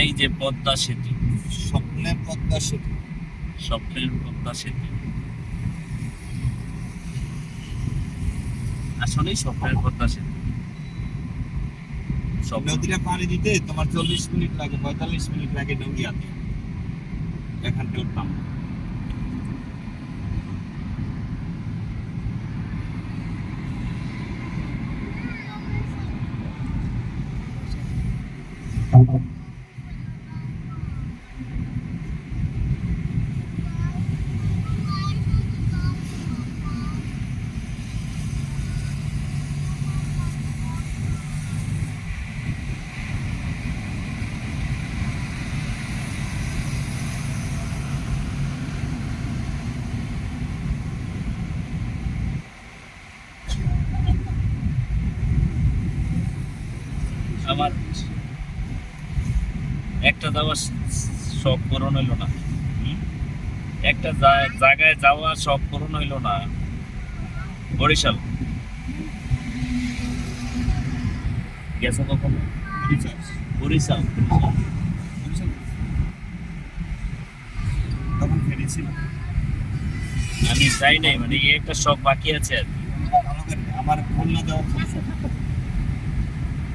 এই যে পদ্মা সেতু স্বপ্নের পদ্মা সেতু। স্বপ্নের পদ্মা সেতু। আসলেই স্বপ্নের পদ্মা সেতু। নদীটা পাড়ি দিতে তোমার চল্লিশ মিনিট লাগে পঁয়তাল্লিশ মিনিট লাগে নৌকিয়াতে এখান থেকে উঠতাম আমার একটা যাওয়ার শখ পূরণ হইল না। একটা জায়গায় যাওয়া শখ পূরণ হইল না। বরিশাল। গেছো কখনো? বরিশাল। বরিশাল। তখন ফেরেছিল আমি যাই নাই মানে এই একটা শখ বাকি আছে আর কি। আমার খুলনা যাওয়ার খুব।